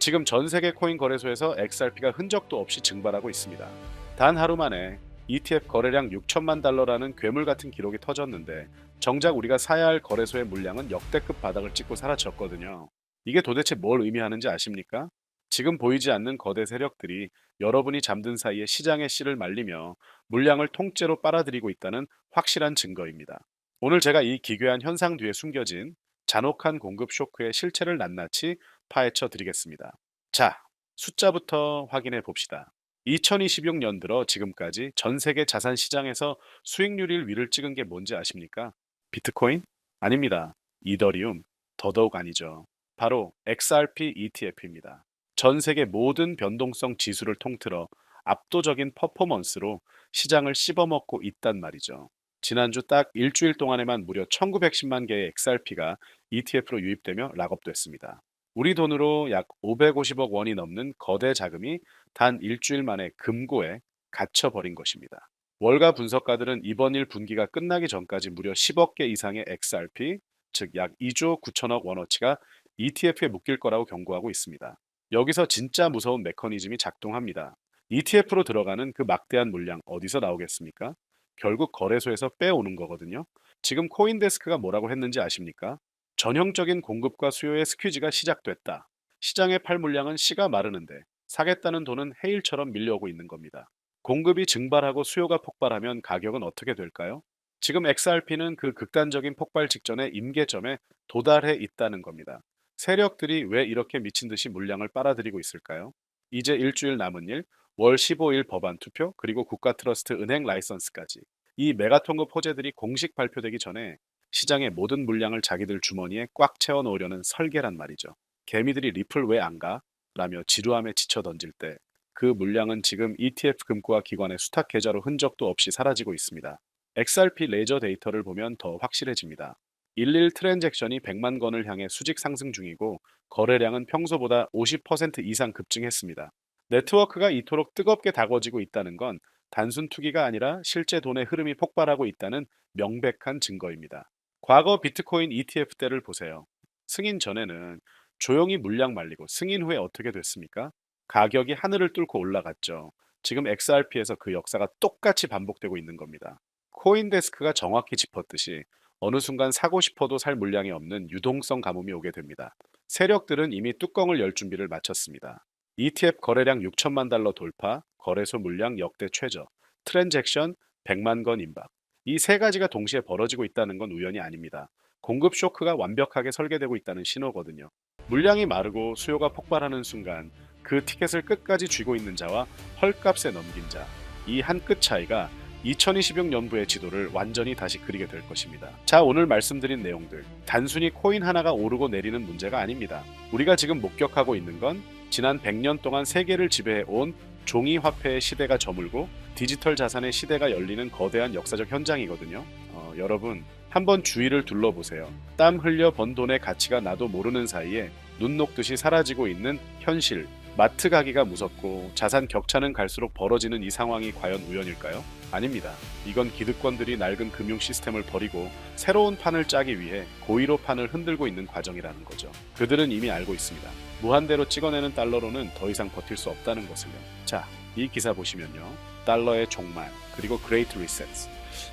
지금 전 세계 코인 거래소에서 XRP가 흔적도 없이 증발하고 있습니다. 단 하루 만에 ETF 거래량 6천만 달러라는 괴물 같은 기록이 터졌는데 정작 우리가 사야 할 거래소의 물량은 역대급 바닥을 찍고 사라졌거든요. 이게 도대체 뭘 의미하는지 아십니까? 지금 보이지 않는 거대 세력들이 여러분이 잠든 사이에 시장의 씨를 말리며 물량을 통째로 빨아들이고 있다는 확실한 증거입니다. 오늘 제가 이 기괴한 현상 뒤에 숨겨진 잔혹한 공급 쇼크의 실체를 낱낱이 파헤쳐 드리겠습니다. 자, 숫자부터 확인해 봅시다. 2026년 들어 지금까지 전 세계 자산 시장에서 수익률 위를 찍은 게 뭔지 아십니까? 비트코인? 아닙니다. 이더리움? 더더욱 아니죠. 바로 XRP ETF입니다. 전 세계 모든 변동성 지수를 통틀어 압도적인 퍼포먼스로 시장을 씹어먹고 있단 말이죠. 지난주 딱 일주일 동안에만 무려 1910만 개의 XRP가 ETF로 유입되며 락업됐습니다. 우리 돈으로 약 550억 원이 넘는 거대 자금이 단 일주일 만에 금고에 갇혀버린 것입니다. 월가 분석가들은 이번 일 분기가 끝나기 전까지 무려 10억 개 이상의 XRP, 즉 약 2조 9천억 원어치가 ETF에 묶일 거라고 경고하고 있습니다. 여기서 진짜 무서운 메커니즘이 작동합니다. ETF로 들어가는 그 막대한 물량 어디서 나오겠습니까? 결국 거래소에서 빼오는 거거든요. 지금 코인데스크가 뭐라고 했는지 아십니까? 전형적인 공급과 수요의 스퀴즈가 시작됐다. 시장의 팔 물량은 씨가 마르는데 사겠다는 돈은 해일처럼 밀려오고 있는 겁니다. 공급이 증발하고 수요가 폭발하면 가격은 어떻게 될까요? 지금 XRP는 그 극단적인 폭발 직전의 임계점에 도달해 있다는 겁니다. 세력들이 왜 이렇게 미친 듯이 물량을 빨아들이고 있을까요? 이제 일주일 남은 일, 월 15일 법안 투표, 그리고 국가 트러스트 은행 라이선스까지 이 메가통급 호재들이 공식 발표되기 전에 시장의 모든 물량을 자기들 주머니에 꽉 채워 놓으려는 설계란 말이죠. 개미들이 리플 왜 안 가? 라며 지루함에 지쳐 던질 때 그 물량은 지금 ETF 금고와 기관의 수탁 계좌로 흔적도 없이 사라지고 있습니다. XRP 레저 데이터를 보면 더 확실해집니다. 11 트랜잭션이 100만 건을 향해 수직 상승 중이고 거래량은 평소보다 50% 이상 급증했습니다. 네트워크가 이토록 뜨겁게 다궈지고 있다는 건 단순 투기가 아니라 실제 돈의 흐름이 폭발하고 있다는 명백한 증거입니다. 과거 비트코인 ETF 때를 보세요. 승인 전에는 조용히 물량 말리고 승인 후에 어떻게 됐습니까? 가격이 하늘을 뚫고 올라갔죠. 지금 XRP에서 그 역사가 똑같이 반복되고 있는 겁니다. 코인데스크가 정확히 짚었듯이 어느 순간 사고 싶어도 살 물량이 없는 유동성 가뭄이 오게 됩니다. 세력들은 이미 뚜껑을 열 준비를 마쳤습니다. ETF 거래량 6천만 달러 돌파, 거래소 물량 역대 최저, 트랜잭션 100만 건 임박. 이 세 가지가 동시에 벌어지고 있다는 건 우연이 아닙니다. 공급 쇼크가 완벽하게 설계되고 있다는 신호거든요. 물량이 마르고 수요가 폭발하는 순간 그 티켓을 끝까지 쥐고 있는 자와 헐값에 넘긴 자, 이 한 끗 차이가 2026년부의 지도를 완전히 다시 그리게 될 것입니다. 자, 오늘 말씀드린 내용들. 단순히 코인 하나가 오르고 내리는 문제가 아닙니다. 우리가 지금 목격하고 있는 건 지난 100년 동안 세계를 지배해 온 종이 화폐의 시대가 저물고 디지털 자산의 시대가 열리는 거대한 역사적 현장이거든요. 어, 여러분, 한번 주위를 둘러보세요. 땀 흘려 번 돈의 가치가 나도 모르는 사이에 눈 녹듯이 사라지고 있는 현실. 마트 가기가 무섭고 자산 격차는 갈수록 벌어지는 이 상황이 과연 우연일까요? 아닙니다. 이건 기득권들이 낡은 금융 시스템을 버리고 새로운 판을 짜기 위해 고의로 판을 흔들고 있는 과정이라는 거죠. 그들은 이미 알고 있습니다. 무한대로 찍어내는 달러로는 더 이상 버틸 수 없다는 것을요. 자, 이 기사 보시면요. 달러의 종말, 그리고 그레이트 리셋.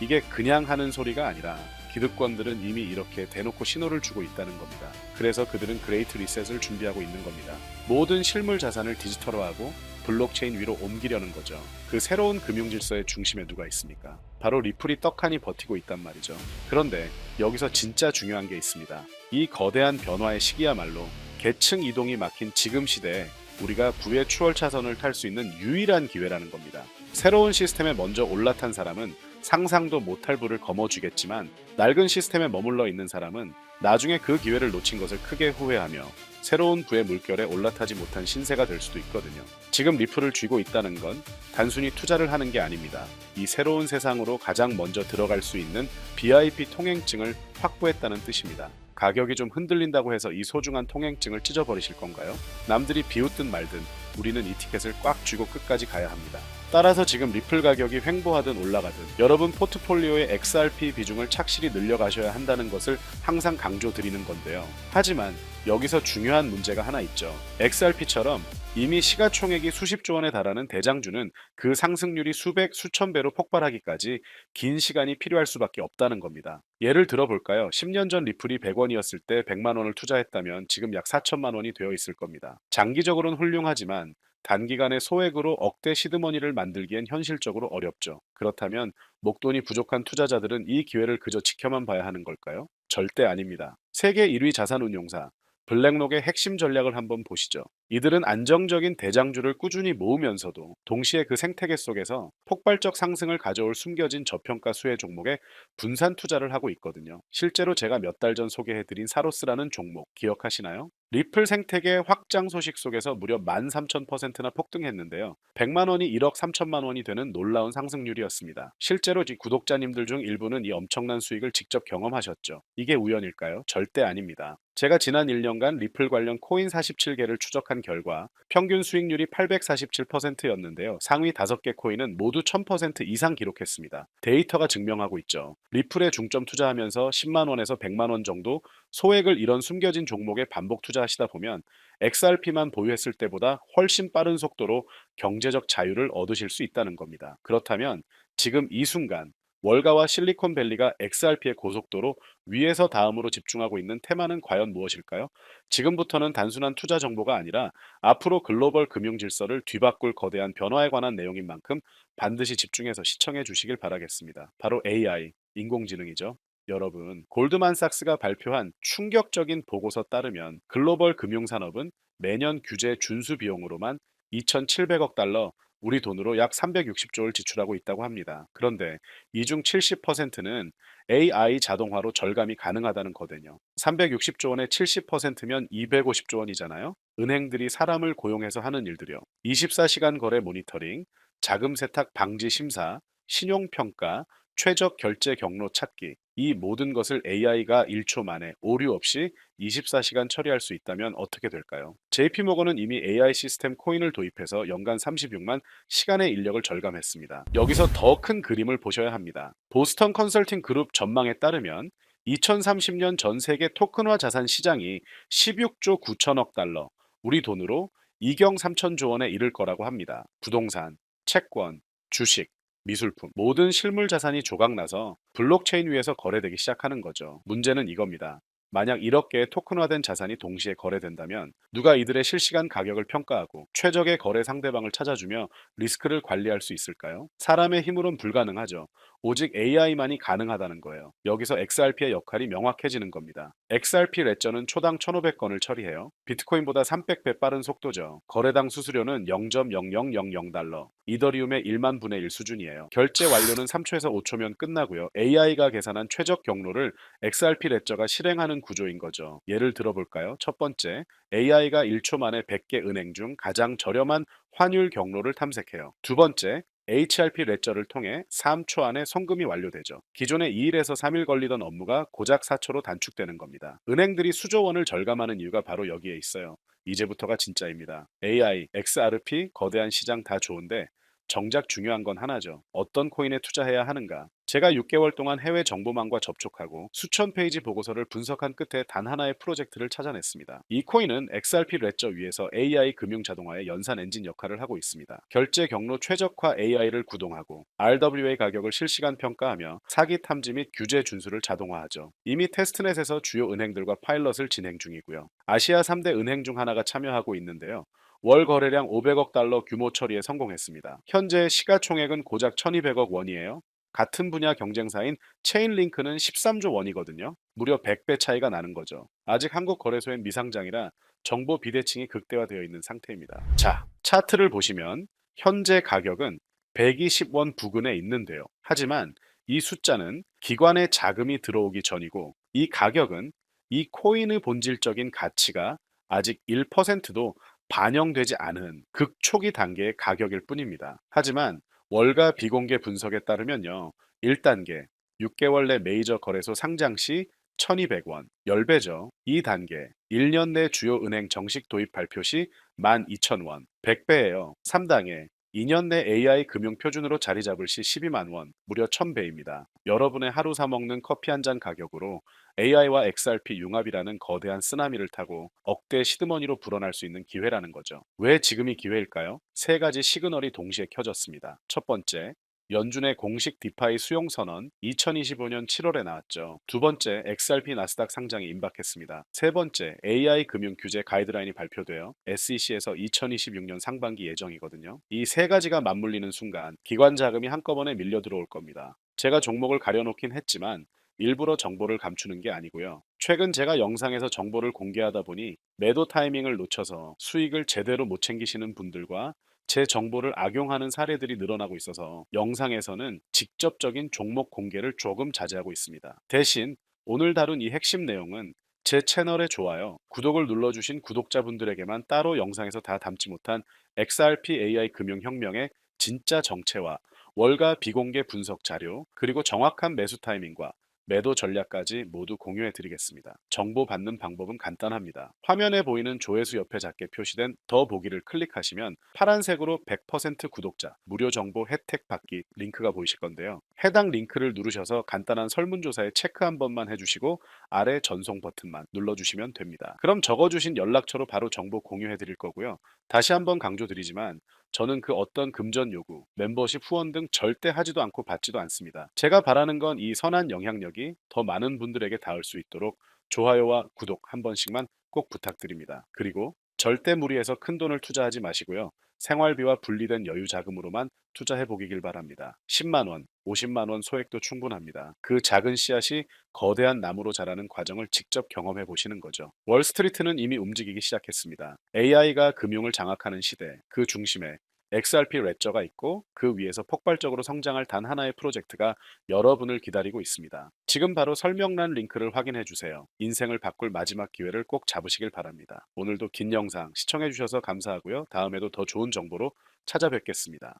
이게 그냥 하는 소리가 아니라 기득권들은 이미 이렇게 대놓고 신호를 주고 있다는 겁니다. 그래서 그들은 그레이트 리셋을 준비하고 있는 겁니다. 모든 실물 자산을 디지털화하고 블록체인 위로 옮기려는 거죠. 그 새로운 금융 질서의 중심에 누가 있습니까? 바로 리플이 떡하니 버티고 있단 말이죠. 그런데 여기서 진짜 중요한 게 있습니다. 이 거대한 변화의 시기야말로 계층 이동이 막힌 지금 시대에 우리가 부의 추월 차선을 탈 수 있는 유일한 기회라는 겁니다. 새로운 시스템에 먼저 올라탄 사람은 상상도 못할 부를 거머쥐겠지만 낡은 시스템에 머물러 있는 사람은 나중에 그 기회를 놓친 것을 크게 후회하며 새로운 부의 물결에 올라타지 못한 신세가 될 수도 있거든요. 지금 리플을 쥐고 있다는 건 단순히 투자를 하는 게 아닙니다. 이 새로운 세상으로 가장 먼저 들어갈 수 있는 BIP 통행증을 확보했다는 뜻입니다. 가격이 좀 흔들린다고 해서 이 소중한 통행증을 찢어버리실 건가요? 남들이 비웃든 말든 우리는 이 티켓을 꽉 쥐고 끝까지 가야 합니다. 따라서 지금 리플 가격이 횡보하든 올라가든 여러분 포트폴리오의 XRP 비중을 착실히 늘려가셔야 한다는 것을 항상 강조드리는 건데요. 하지만 여기서 중요한 문제가 하나 있죠. XRP처럼 이미 시가총액이 수십조 원에 달하는 대장주는 그 상승률이 수백, 수천 배로 폭발하기까지 긴 시간이 필요할 수밖에 없다는 겁니다. 예를 들어볼까요? 10년 전 리플이 100원이었을 때 100만 원을 투자했다면 지금 약 4천만 원이 되어 있을 겁니다. 장기적으로는 훌륭하지만 단기간에 소액으로 억대 시드머니를 만들기엔 현실적으로 어렵죠. 그렇다면 목돈이 부족한 투자자들은 이 기회를 그저 지켜만 봐야 하는 걸까요? 절대 아닙니다. 세계 1위 자산운용사 블랙록의 핵심 전략을 한번 보시죠. 이들은 안정적인 대장주를 꾸준히 모으면서도 동시에 그 생태계 속에서 폭발적 상승을 가져올 숨겨진 저평가 수혜 종목에 분산 투자를 하고 있거든요. 실제로 제가 몇 달 전 소개해드린 사로스라는 종목 기억하시나요? 리플 생태계 확장 소식 속에서 무려 13,000%나 폭등했는데요. 100만 원이 1억 3천만 원이 되는 놀라운 상승률이었습니다. 실제로 이 구독자님들 중 일부는 이 엄청난 수익을 직접 경험하셨죠. 이게 우연일까요? 절대 아닙니다. 제가 지난 1년간 리플 관련 코인 47개를 추적한 결과 평균 수익률이 847%였는데요. 상위 5개 코인은 모두 1000% 이상 기록했습니다. 데이터가 증명하고 있죠. 리플에 중점 투자하면서 10만 원에서 100만 원 정도 소액을 이런 숨겨진 종목에 반복 투자하시다 보면 XRP만 보유했을 때보다 훨씬 빠른 속도로 경제적 자유를 얻으실 수 있다는 겁니다. 그렇다면 지금 이 순간 월가와 실리콘밸리가 XRP의 고속도로 위에서 다음으로 집중하고 있는 테마는 과연 무엇일까요? 지금부터는 단순한 투자 정보가 아니라 앞으로 글로벌 금융 질서를 뒤바꿀 거대한 변화에 관한 내용인 만큼 반드시 집중해서 시청해 주시길 바라겠습니다. 바로 AI, 인공지능이죠. 여러분, 골드만삭스가 발표한 충격적인 보고서 따르면 글로벌 금융산업은 매년 규제 준수 비용으로만 2,700억 달러, 우리 돈으로 약 360조를 지출하고 있다고 합니다. 그런데 이 중 70%는 AI 자동화로 절감이 가능하다는 거거든요. 360조 원의 70%면 250조 원이잖아요. 은행들이 사람을 고용해서 하는 일들이요. 24시간 거래 모니터링, 자금 세탁 방지 심사, 신용 평가, 최적 결제 경로 찾기, 이 모든 것을 AI가 1초 만에 오류 없이 24시간 처리할 수 있다면 어떻게 될까요? JP모건은 이미 AI 시스템 코인을 도입해서 연간 36만 시간의 인력을 절감했습니다. 여기서 더 큰 그림을 보셔야 합니다. 보스턴 컨설팅 그룹 전망에 따르면 2030년 전 세계 토큰화 자산 시장이 16조 9천억 달러, 우리 돈으로 2경 3천조 원에 이를 거라고 합니다. 부동산, 채권, 주식, 미술품, 모든 실물 자산이 조각나서 블록체인 위에서 거래되기 시작하는 거죠. 문제는 이겁니다. 만약 1억 개의 토큰화된 자산이 동시에 거래된다면 누가 이들의 실시간 가격을 평가하고 최적의 거래 상대방을 찾아주며 리스크를 관리할 수 있을까요? 사람의 힘으론 불가능하죠. 오직 AI만이 가능하다는 거예요. 여기서 XRP의 역할이 명확해지는 겁니다. XRP 레저는 초당 1,500건을 처리해요. 비트코인보다 300배 빠른 속도죠. 거래당 수수료는 0.0000달러. 이더리움의 1만 분의 1 수준이에요. 결제 완료는 3초에서 5초면 끝나고요. AI가 계산한 최적 경로를 XRP 레저가 실행하는 구조인 거죠. 예를 들어볼까요? 첫 번째, AI가 1초 만에 100개 은행 중 가장 저렴한 환율 경로를 탐색해요. 두 번째, HRP 레저를 통해 3초 안에 송금이 완료되죠. 기존에 2일에서 3일 걸리던 업무가 고작 4초로 단축되는 겁니다. 은행들이 수조 원을 절감하는 이유가 바로 여기에 있어요. 이제부터가 진짜입니다. AI, XRP, 거대한 시장 다 좋은데 정작 중요한 건 하나죠. 어떤 코인에 투자해야 하는가? 제가 6개월 동안 해외 정보망과 접촉하고 수천 페이지 보고서를 분석한 끝에 단 하나의 프로젝트를 찾아냈습니다. 이 코인은 XRP 레저 위에서 AI 금융 자동화의 연산 엔진 역할을 하고 있습니다. 결제 경로 최적화 AI를 구동하고 RWA 가격을 실시간 평가하며 사기 탐지 및 규제 준수를 자동화하죠. 이미 테스트넷에서 주요 은행들과 파일럿을 진행 중이고요. 아시아 3대 은행 중 하나가 참여하고 있는데요. 월 거래량 500억 달러 규모 처리에 성공했습니다. 현재 시가총액은 고작 1200억 원이에요. 같은 분야 경쟁사인 체인링크는 13조 원이거든요. 무려 100배 차이가 나는 거죠. 아직 한국 거래소엔 미상장이라 정보 비대칭이 극대화되어 있는 상태입니다. 자, 차트를 보시면 현재 가격은 120원 부근에 있는데요. 하지만 이 숫자는 기관의 자금이 들어오기 전이고 이 가격은 이 코인의 본질적인 가치가 아직 1%도 반영되지 않은 극초기 단계의 가격일 뿐입니다. 하지만 월가 비공개 분석에 따르면요. 1단계 6개월 내 메이저 거래소 상장 시 1200원, 10배죠. 2단계 1년 내 주요 은행 정식 도입 발표 시 12,000원, 100배예요. 3단계 2년 내 AI 금융 표준으로 자리 잡을 시 12만 원, 무려 1000배입니다. 여러분의 하루 사 먹는 커피 한 잔 가격으로 AI와 XRP 융합이라는 거대한 쓰나미를 타고 억대 시드머니로 불어날 수 있는 기회라는 거죠. 왜 지금이 기회일까요? 세 가지 시그널이 동시에 켜졌습니다. 첫 번째, 연준의 공식 디파이 수용 선언 2025년 7월에 나왔죠. 두 번째, XRP 나스닥 상장이 임박했습니다. 세 번째, AI 금융 규제 가이드라인이 발표되어 SEC에서 2026년 상반기 예정이거든요. 이 세 가지가 맞물리는 순간 기관 자금이 한꺼번에 밀려 들어올 겁니다. 제가 종목을 가려놓긴 했지만 일부러 정보를 감추는 게 아니고요. 최근 제가 영상에서 정보를 공개하다 보니 매도 타이밍을 놓쳐서 수익을 제대로 못 챙기시는 분들과 제 정보를 악용하는 사례들이 늘어나고 있어서 영상에서는 직접적인 종목 공개를 조금 자제하고 있습니다. 대신 오늘 다룬 이 핵심 내용은 제 채널의 좋아요, 구독을 눌러주신 구독자분들에게만 따로 영상에서 다 담지 못한 XRP AI 금융혁명의 진짜 정체와 월가 비공개 분석 자료, 그리고 정확한 매수 타이밍과 매도 전략까지 모두 공유해 드리겠습니다. 정보 받는 방법은 간단합니다. 화면에 보이는 조회수 옆에 작게 표시된 더 보기를 클릭하시면 파란색으로 100% 구독자 무료 정보 혜택 받기 링크가 보이실 건데요. 해당 링크를 누르셔서 간단한 설문조사에 체크 한 번만 해주시고 아래 전송 버튼만 눌러주시면 됩니다. 그럼 적어주신 연락처로 바로 정보 공유해 드릴 거고요. 다시 한번 강조드리지만 저는 그 어떤 금전 요구, 멤버십 후원 등 절대 하지도 않고 받지도 않습니다. 제가 바라는 건 이 선한 영향력이 더 많은 분들에게 닿을 수 있도록 좋아요와 구독 한 번씩만 꼭 부탁드립니다. 그리고 절대 무리해서 큰 돈을 투자하지 마시고요. 생활비와 분리된 여유 자금으로만 투자해 보기길 바랍니다. 10만 원, 50만 원 소액도 충분합니다. 그 작은 씨앗이 거대한 나무로 자라는 과정을 직접 경험해 보시는 거죠. 월스트리트는 이미 움직이기 시작했습니다. AI가 금융을 장악하는 시대, 그 중심에 XRP 레저가 있고 그 위에서 폭발적으로 성장할 단 하나의 프로젝트가 여러분을 기다리고 있습니다. 지금 바로 설명란 링크를 확인해 주세요. 인생을 바꿀 마지막 기회를 꼭 잡으시길 바랍니다. 오늘도 긴 영상 시청해 주셔서 감사하고요. 다음에도 더 좋은 정보로 찾아뵙겠습니다.